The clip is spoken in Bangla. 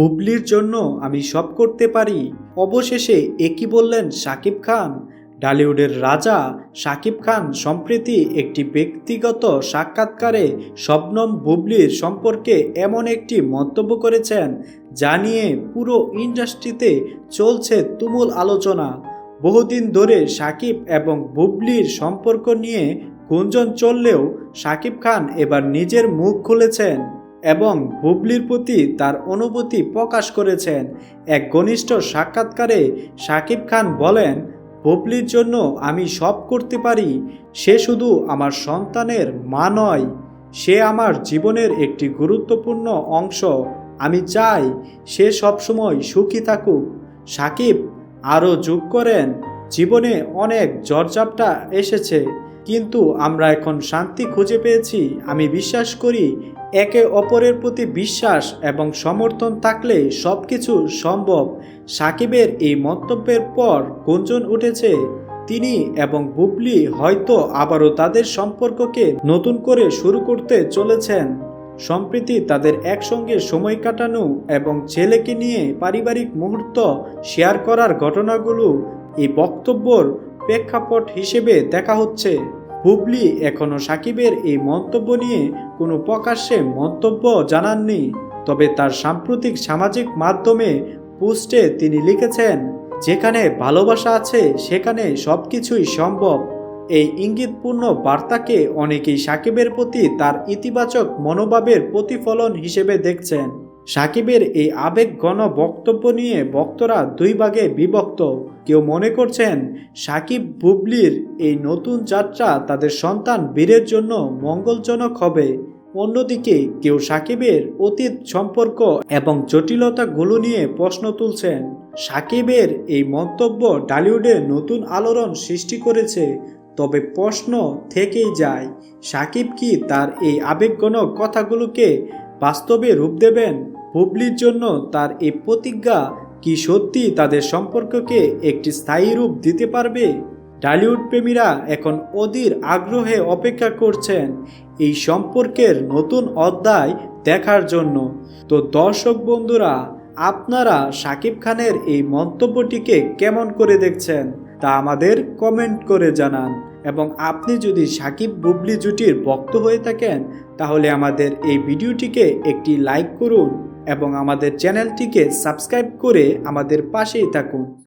বুবলির জন্য আমি সব করতে পারি। অবশেষে একই বললেন শাকিব খান? ডালিউডের রাজা শাকিব খান সম্প্রতি একটি ব্যক্তিগত সাক্ষাৎকারে শবনম বুবলির সম্পর্কে এমন একটি মন্তব্য করেছেন, যা নিয়ে পুরো ইন্ডাস্ট্রিতে চলছে তুমুল আলোচনা। বহুদিন ধরে সাকিব এবং বুবলির সম্পর্ক নিয়ে গুঞ্জন চললেও সাকিব খান এবার নিজের মুখ খুলেছেন। এবং হুবলির প্রতি তার অনুভূতি প্রকাশ করেছেন। এক ঘনিষ্ঠ সাক্ষাৎকারে সাকিব খান বলেন, হুবলির জন্য আমি সব করতে পারি, সে শুধু আমার সন্তানের মা নয়, সে আমার জীবনের একটি গুরুত্বপূর্ণ অংশ। আমি চাই সে সবসময় সুখী থাকুক। সাকিব আরও যোগ করেন, জীবনে অনেক ঝড়ঝাপটা এসেছে, কিন্তু আমরা এখন শান্তি খুঁজে পেয়েছি। আমি বিশ্বাস করি একে অপরের প্রতি বিশ্বাস এবং সমর্থন থাকলে সব কিছু সম্ভব। সাকিবের এই মন্তব্যের পর গুঞ্জন উঠেছে, তিনি এবং বুবলি হয়তো আবারও তাদের সম্পর্ককে নতুন করে শুরু করতে চলেছেন। সম্প্রতি তাদের একসঙ্গে সময় কাটানো এবং ছেলেকে নিয়ে পারিবারিক মুহূর্ত শেয়ার করার ঘটনাগুলো এই বক্তব্যর প্রেক্ষাপট হিসেবে দেখা হচ্ছে। বুবলি এখনও সাকিবের এই মন্তব্য নিয়ে কোনো প্রকাশ্যে মন্তব্য জানাননি, তবে তার সাম্প্রতিক সামাজিক মাধ্যমে পোস্টে তিনি লিখেছেন, যেখানে ভালোবাসা আছে, সেখানে সব কিছুই সম্ভব। এই ইঙ্গিতপূর্ণ বার্তাকে অনেকেই সাকিবের প্রতি তার ইতিবাচক মনোভাবের প্রতিফলন হিসেবে দেখছেন। সাকিবের এই আবেগ ঘন বক্তব্য নিয়ে ভক্তরা দুই ভাগে বিভক্ত। কেউ মনে করছেন, সাকিব বুবলির এই নতুন যাত্রা তাদের সন্তান বীরের জন্য মঙ্গলজনক হবে। অন্যদিকে কেউ সাকিবের অতীত সম্পর্ক এবং জটিলতাগুলো নিয়ে প্রশ্ন তুলছেন, সাকিবের এই মন্তব্য ডালিউডে নতুন আলোড়ন সৃষ্টি করেছে, তবে প্রশ্ন থেকেই যায়, সাকিব কি তার এই আবেগঘন কথাগুলোকে বাস্তবে রূপ দেবেন হুবলির জন্য তার এই প্রতিজ্ঞা কি সত্যি তাদের সম্পর্ককে একটি স্থায়ী রূপ দিতে পারবে? ডালিউড প্রেমীরা এখন অধীর আগ্রহে অপেক্ষা করছেন এই সম্পর্কের নতুন অধ্যায় দেখার জন্য। তো দর্শক বন্ধুরা, আপনারা সাকিব খানের এই মন্তব্যটিকে কেমন করে দেখছেন তা আমাদের কমেন্ট করে জানান। এবং আপনি যদি সাকিব বুবলি জুটির ভক্ত হয়ে থাকেন, তাহলে আমাদের এই ভিডিওটিকে একটি লাইক করুন এবং আমাদের চ্যানেলটিকে সাবস্ক্রাইব করে আমাদের পাশেই থাকুন।